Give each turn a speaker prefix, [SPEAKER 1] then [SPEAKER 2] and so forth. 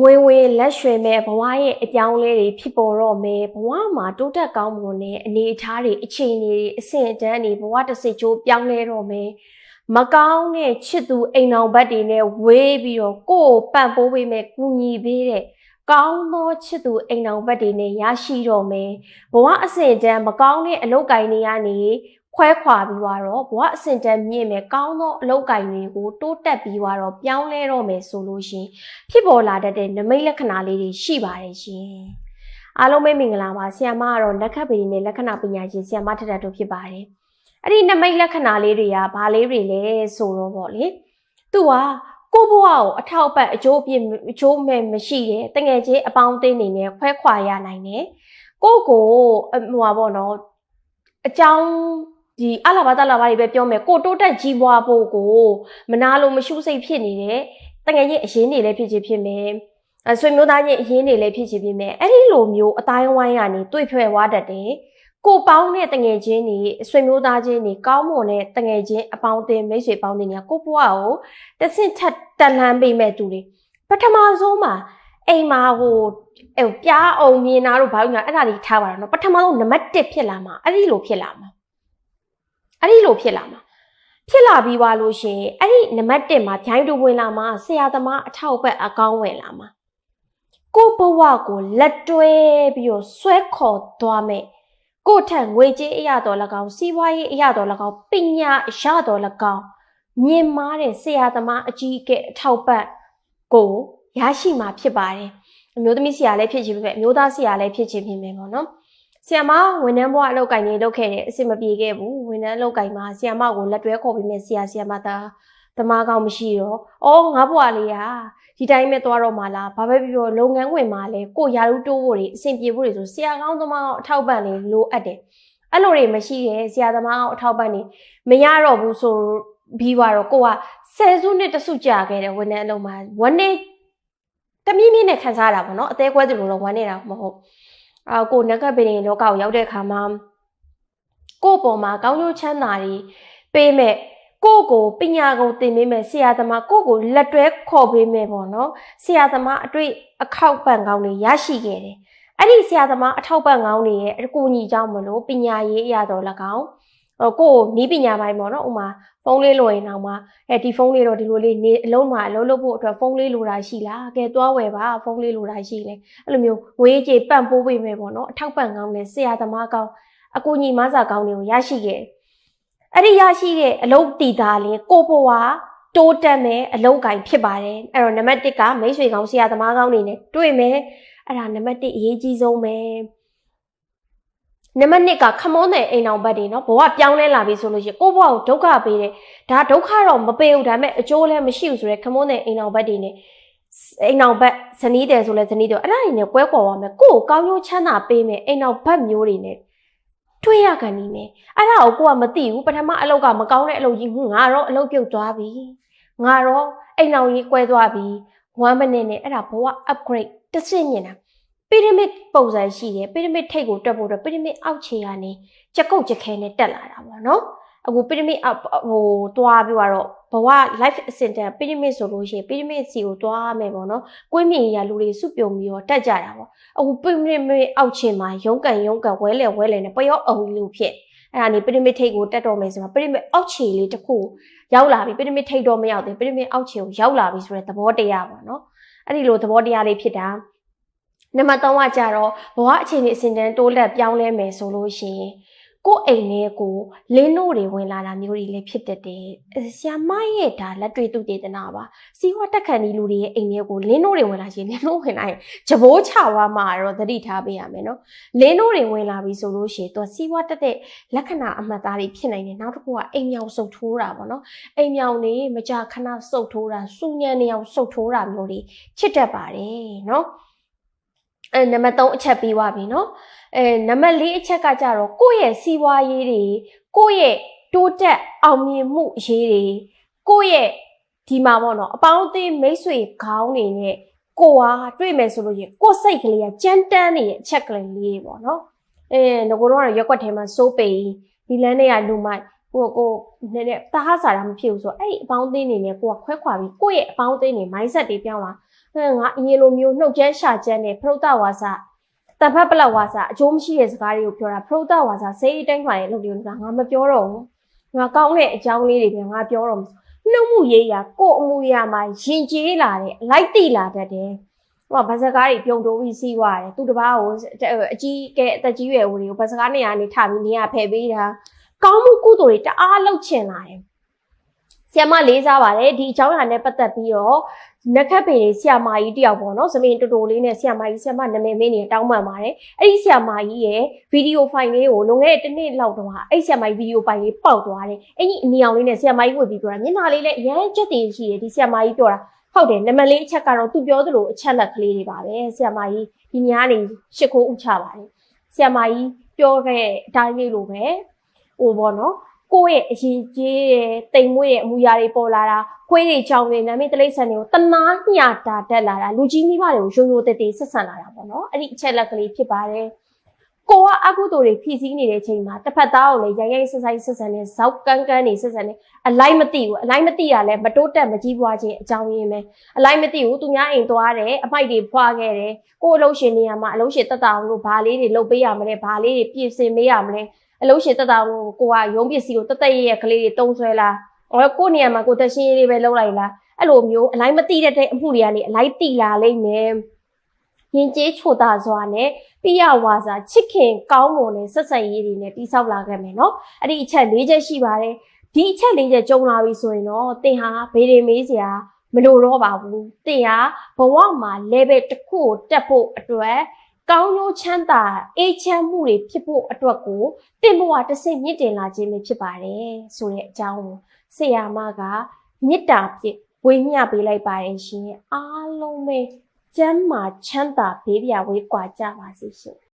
[SPEAKER 1] ငွေဝင်လက်ရွှေမဲ့ဘဝရဲ့အကြောင်းလေးတွေဖြစ်ပေါ်တော့မယ်ဘဝမှာတိုးတက်ကောင်းမွန်တဲ့အနေအထားတွေအခြေအနေတွေအဆင့်အတန်းတွေဘဝတစ်စိတ်ချိုးပြောင်းလဲတော့မယ်မကောင်းတဲ့ချစ်သူအိမ်အောင်ဘက်တွေနဲ့ဝေးပြီးတော့ကိုယ့်ကိုပံ့ပိုးပေးမဲ့ကူညီပေးတဲ့ကောင်းသောချစ်သူအိမ်အောင်ဘက်တွေနဲ့ရရှိတော့မယ်ဘဝအဆင့်အတန်းမကောင်းတဲ့အလုပ်ကိုင်တွေကနေ ခွဲခွာပြီးသွားတော့ဘဝအဆင့်တန်းမြင့်မယ်ကောင်းသောအလုပ်ကိုင်တွေကိုတိုးတက်ပြီးသွားတော့ပြောင်းလဲတော့မယ်ဆိုလို့ရှိရင်ဖြစ်ပေါ်လာတတ်တဲ့နမိတ်လက္ခဏာလေးတွေရှိပါတယ်ရှင်။အားလုံးပဲမင်္ဂလာပါဆရာမကတော့လက်ခတ်ပင်နဲ့လက္ခဏာပညာရှင်ဆရာမထက်ထတို့ဖြစ်ပါတယ်။အဲ့ဒီနမိတ်လက္ခဏာလေးတွေကဘာလေးတွေလဲဆိုတော့ဗောလေ။သူကကိုဘဝကိုအထောက်ပံ့အကျိုးပြအကျိုးမဲ့မရှိတဲ့တငယ်ချင်းအပေါင်းအသင်းတွေနဲ့ခွဲခွာရနိုင်တယ်။ကိုကိုဟိုပါဗောနော်အကြောင်း ဒီအလာဘာတလာဘာတွေပဲပြောမယ်ကိုတိုးတက်ကြီးပွားဖို့ကိုမနာလို့မရှုစိတ်ဖြစ်နေတဲ့တငယ်ချင်းအရင်တွေလည်းဖြစ်ချင်ဖြစ်မယ်အဆွေမျိုးသားချင်းအရင်တွေလည်းဖြစ်ချင်ဖြစ်မယ်အဲ့ဒီလိုမျိုးအတိုင်းဝိုင်းကနေတွေ့ဖွဲ့သွားတတ်တယ်ကိုပေါင်းတဲ့တငယ်ချင်းတွေအဆွေမျိုးသားချင်းတွေကောင်းမွန်တဲ့တငယ်ချင်းအပေါင်းအသင်းမိတ်ဆွေပေါင်းတွေကကိုဘွားကိုတဆင့်ထက်တန်လှမ်းပေးမဲ့သူတွေပထမဆုံးမှာအိမ်မှာဟိုဟိုပြားအောင်မြင်တာတို့ဘာလို့ညာအဲ့ဒါတွေထားပါတော့နော်ပထမဆုံးနံပါတ်1ဖြစ်လာမှာအဲ့ဒီလိုဖြစ်လာမှာ အဲ့ဒီလိုဖြစ်လာမှာဖြစ်လာပြီးသွားလို့ရှိရင်အဲ့ဒီနံပါတ်1မှာဂျိုင်းတူဝင်လာမှာဆရာသမားအထောက်အပံ့အကောင်းဝင်လာမှာကိုဘဝကိုလက်တွဲပြီးတော့ဆွဲခေါ်သွားမယ်ကိုထက်ငွေကြေးအရာတော်၎င်းစီးပွားရေးအရာတော်၎င်းပညာအရာတော်၎င်းမြင်မာတဲ့ဆရာသမားအကြီးအကဲအထောက်ပံ့ကိုရရှိမှာဖြစ်ပါတယ်အမျိုးသမီးဆရာလည်းဖြစ်ချင်ဖြစ်မယ်အမျိုးသားဆရာလည်းဖြစ်ချင်ဖြစ်မယ်ပေါ့နော် ဆီယမဝန်ထမ်းဘဝအလုပ်ကင်နေလုပ်ခဲ့တယ်အဆင်မပြေခဲ့ဘူးဝန်ထမ်းအလုပ်ကင်မှာဆီယမကိုလက်တွဲခေါ်ပြီးမဲ့ဆရာဆီယမသားသမားကောင်းမရှိတော့အော်ငါဘဝလေးဟာဒီတိုင်းပဲသွားတော့မှလားဘာပဲပြောလုပ်ငန်းဝင်မှာလဲကိုရာထူးတိုးဖို့တွေအဆင်ပြေဖို့တွေဆိုဆရာကောင်းသမားအထောက်ပံ့လေးလိုအပ်တယ်အဲ့လိုတွေမရှိရဲဆရာသမားအထောက်ပံ့နေမရတော့ဘူးဆိုပြီးတော့ကိုကဆယ်စုနှစ်တစုကြာခဲ့တယ်ဝန်ထမ်းအလုပ်မှာဝန်နေတမီးမီးနဲ့ခံစားတာပေါ့နော်အသေးကွဲသူလိုတော့ဝန်နေတာမဟုတ် အာကိုနဂတ်ပင်လောကကိုရောက်တဲ့အခါမှာကို့ပေါ်မှာကောင်းကျိုးချမ်းသာတွေပေးမဲ့ကိုကိုပညာကုန်သင်ပေးမယ်ဆရာသမားကိုကိုလက်တွဲခေါ်ပေးမယ်ပေါ့နော်ဆရာသမားအတွေ့အခောက်ပံကောင်းတွေရရှိခဲ့တယ်အဲ့ဒီဆရာသမားအထောက်ပံ့ကောင်းတွေရဲ့အကူအညီကြောင့်မလို့ပညာရေးအရာတော်၎င်း ဟိုကိုနီးပညာပိုင်းပေါ့နော်ဥမာဖုန်းလေးလိုရင်တော့မှအဲဒီဖုန်းလေးတော့ဒီလိုလေးနေအလုံးမှာအလုံးလုပ်ဖို့အတွက်ဖုန်းလေးလိုတာရှိလားကဲသွားဝယ်ပါဖုန်းလေးလိုတာရှိလေအဲ့လိုမျိုးငွေကြေးပံ့ပိုးပေးမယ်ပေါ့နော်အထောက်ပံ့ကောင်းတဲ့ဆရာသမားကောင်းအကူအညီမဆာကောင်းတွေကိုရရှိခဲ့အဲ့ဒီရရှိတဲ့အလုပ်တည်တာလင်ကိုဘွားတိုးတက်မယ်အလုပ်ကင်ဖြစ်ပါတယ်အဲ့တော့နံပါတ်1ကမိတ်ဆွေကောင်းဆရာသမားကောင်းတွေနဲ့တွေ့မယ်အဲ့ဒါနံပါတ်1အရေးကြီးဆုံးပဲ နံပါတ်2ကခမုန်းတဲ့အိမ်အောင်ဘက်တွေနော်ဘဝပြောင်းလဲလာပြီဆိုလို့ရှိရင်ကိုဘဝကိုဒုက္ခပေးတယ်ဒါဒုက္ခတော့မပေးဘူးဒါပေမဲ့အကျိုးလည်းမရှိဘူးဆိုရဲခမုန်းတဲ့အိမ်အောင်ဘက်တွေနဲ့အိမ်အောင်ဘက်ဇနီးတယ်ဆိုလဲဇနီးတယ်အဲ့ဒါတွေနဲ့ကွဲကွာသွားမယ်ကိုကိုကောင်းကျိုးချမ်းသာပေးမယ်အိမ်အောင်ဘက်မျိုးတွေနဲ့တွေ့ရကန်နေမယ်အဲ့ဒါကိုကိုကမသိဘူးပထမအလုပ်ကမကောင်းတဲ့အလုပ်ကြီးငါတော့အလုပ်ပြုတ်သွားပြီငါတော့အိမ်အောင်ကြီးကွဲသွားပြီ1 minute နဲ့အဲ့ဒါဘဝ upgrade တစ်ဆင့်မြင်တာ ပီရမစ်ပုံစံရှိတယ်ပီရမစ်ထိပ်ကိုတက်ဖို့တော့ပီရမစ်အောက်ခြေကနေချက်ကုတ်ချက်ခဲနဲ့တက်လာတာပေါ့နော်အခုပီရမစ်ဟိုတွားပြီးတော့ဘဝ life အဆင့်တန်းပီရမစ်ဆိုလို့ရှိရင်ပီရမစ်စီကိုတွားမယ်ပေါ့နော်ကွင်းမြင်ရလူတွေစုပြုံပြီးတော့တက်ကြတာပေါ့အခုပီရမစ်အောက်ခြေမှာရုံးကန်ရုံးကန်ဝဲလေဝဲလေနဲ့ပယောအုံလို့ဖြစ်အဲ့ဒါနေပီရမစ်ထိပ်ကိုတက်တော့မယ်ဆိုတော့ပီရမစ်အောက်ခြေလေးတစ်ခုရောက်လာပြီပီရမစ်ထိပ်တော့မရောက်သေးပီရမစ်အောက်ခြေကိုရောက်လာပြီဆိုတဲ့သဘောတရားပေါ့နော်အဲ့ဒီလိုသဘောတရားလေးဖြစ်တာ နံပါတ်3ကကြတော့ဘဝအခြေအနေအစဉ်တန်းတိုးလက်ပြောင်းလဲမယ်ဆိုလို့ရှိရင်ကိုယ့်အိမ်ထဲကိုလင်းနို့တွေဝင်လာတာမျိုးတွေလည်းဖြစ်တတ်တယ်။ဆ iam မရဲ့ဒါလက်တွေ့သူတေသနာပါ။စီဝါတက်ခံဒီလူတွေရဲ့အိမ်ထဲကိုလင်းနို့တွေဝင်လာရှင်လင်းနို့ဝင်လာရင်ဂျဘိုးချသွားမှာတော့သတိထားပေးရမယ်နော်။လင်းနို့တွေဝင်လာပြီဆိုလို့ရှိရင်သူစီဝါတက်တဲ့လက္ခဏာအမှတ်သားတွေဖြစ်နိုင်တယ်။နောက်တစ်ခုကအိမ်မြောင်စုပ်ထိုးတာပေါ့နော်။အိမ်မြောင်နေမကြခဏစုပ်ထိုးတာစူညံနေအောင်စုပ်ထိုးတာမျိုးတွေဖြစ်တတ်ပါတယ်နော်။ အဲနံပါတ်3အချက်ပြီးသွားပြီနော်အဲနံပါတ်4အချက်ကကြတော့ကိုယ့်ရဲ့စီးပွားရေးတွေကိုယ့်ရဲ့တိုးတက်အောင်မြင်မှုရေးတွေကိုယ့်ရဲ့ဒီမှာပေါ့နော်အပေါင်းအသင်းမိတ်ဆွေခေါင်းနေနဲ့ကိုဟာတွေ့မယ်ဆိုလို့ရင်ကိုယ်စိတ်ကလေးကကြမ်းတမ်းနေတဲ့အချက်ကလေးလေးပေါ့နော်အဲငကိုတော့ရက်ွက်ထဲမှာစိုးပိန်ဒီလန်းတွေကလူမိုက်ကိုကိုနည်းနည်းတားစားတာမဖြစ်ဘူးဆိုအဲ့ဒီအပေါင်းအသင်းနေနဲ့ကိုကခွဲခွာပြီးကိုယ့်ရဲ့အပေါင်းအသင်းနေ mindset တွေပြောင်းလာ ဟဲ့ငါအရင်လိုမျိုးနှုတ်ကျန်းရှာကျန်းနဲ့ဖရုတ်တဝါစာတဖက်ပလက်ဝါစာအကျိုးမရှိတဲ့စကားတွေကိုပြောတာဖရုတ်တဝါစာစိတ်အတိုင်းထွာရဲ့လုပ်တယ်ကငါမပြောတော့ဘူးငါကောင်းတဲ့အကြောင်းလေးတွေပဲငါပြောတော့နှုတ်မှုရေးရာကို့အမှုရာမှာရင်ကျေးလာတယ်အလိုက်တိလာတတ်တယ်ဟိုကဗစကားတွေပြုံတိုးပြီးစီးသွားတယ်သူတစ်ပားကိုအကြီးကဲအသက်ကြီးရွယ်ဦးတွေကိုဗစကားနေရာနေထပြီးနေရာဖယ်ပေးတာကောင်းမှုကုသိုလ်တွေတအားလှုပ်ချင်လာတယ် ဆီယမလေးစားပါတယ်ဒီအကြောင်းအရာနဲ့ပတ်သက်ပြီးတော့နက်ခတ်ပေလေးဆီယမကြီးတယောက်ပေါ့နော်သမင်တူတူလေးနဲ့ဆီယမကြီးဆီယမနာမည်မင်းနေတောင်းပန်ပါတယ်အဲ့ဒီဆီယမကြီးရဲ့ဗီဒီယိုဖိုင်လေးကိုလွန်ခဲ့တဲ့တစ်နှစ်လောက်တော့အဲ့ဆီယမကြီးဗီဒီယိုဖိုင်လေးပေါက်သွားတယ်အဲ့ဒီအနီအောင်လေးနဲ့ဆီယမကြီးဝတ်ပြီးပြောတာမျက်နှာလေးလည်းအရန်ကြက်တည်ရှိတယ်ဒီဆီယမကြီးပြောတာဟုတ်တယ်နမလေးအချက်ကတော့သူပြောသလိုအချက်လက်ကလေးတွေပါပဲဆီယမကြီးဒီညာနေရှစ်ခိုးဥချပါတယ်ဆီယမကြီးပြောခဲ့တဲ့အတိုင်းလေးလိုပဲဟိုပေါ့နော် ကိုယ့်ရဲ့အရေးကြီးတဲ့တိမ်မွေ့ရဲ့အမူအရာတွေပေါ်လာတာခွေးတွေကြောင်တွေနာမည်တလိษံတွေကိုတနာညတာတက်လာတာလူကြီးမိဘတွေကိုရိုးရိုးတည်တည်ဆက်ဆံလာတာပေါ့နော်အဲ့ဒီအချက်လက်ကလေးဖြစ်ပါတယ်ကိုကအကုသိုလ်တွေဖြည့်ဆည်းနေတဲ့အချိန်မှာတစ်ဖက်သားကိုလည်းရိုင်းရိုင်းဆက်ဆိုင်ဆက်ဆံနေဇောက်ကန်းကန်းနေဆက်ဆံနေအလိုက်မသိဘူးအလိုက်မသိရလဲမတိုးတက်မကြီးပွားခြင်းအကြောင်းရင်းပဲအလိုက်မသိဘူးသူများအိမ်သွားတယ်အမိုက်တွေဖွာခဲ့တယ်ကိုအလုံးရှင်နေရာမှာအလုံးရှင်တက်တာအောင်လို့ဘာလေးတွေလုပ်ပေးရမလဲဘာလေးတွေပြင်ဆင်ပေးရမလဲ အလုံးရှင်တက်တာကိုကိုကရုံးပစ္စည်းကိုတက်တက်ရရကလေးတွေတုံးဆွဲလာဟောကိုနေရာမှာကိုတက်ရှင်းရေးလေးပဲလုပ်လိုက်လားအဲ့လိုမျိုးအလိုက်မသိတဲ့အမှုတွေကနေအလိုက်တိလာလိမ့်မယ်ရင်ကျေးချိုတာစွာနဲ့ပြရဝါစာချစ်ခင်ကောင်းမွန်တဲ့ဆက်ဆံရေးတွေနဲ့တိဆောက်လာခဲ့မယ်နော်အဲ့ဒီအချက်၄ချက်ရှိပါတယ်ဒီအချက်၄ချက်ကြုံလာပြီဆိုရင်တော့သင်ဟာဘေးတွေမေးစရာမလိုတော့ပါဘူးသင်ဟာဘဝမှာ level တစ်ခုကိုတက်ဖို့အတွက် ကောင်းကျိုးချမ်းသာအေးချမ်းမှုတွေဖြစ်ဖို့အတွက်ကိုတင့်ဘဝတစ်စိတ်မြင့်တင်လာခြင်းပဲဖြစ်ပါတယ်ဆိုတဲ့အကြောင်းကိုဆရာမကမေတ္တာဖြင့်ဝေမျှပေးလိုက်ပါတယ်ရှင်အားလုံးပဲကျမ်းမာချမ်းသာဘေးပြဝေးကွာကြပါစေရှင်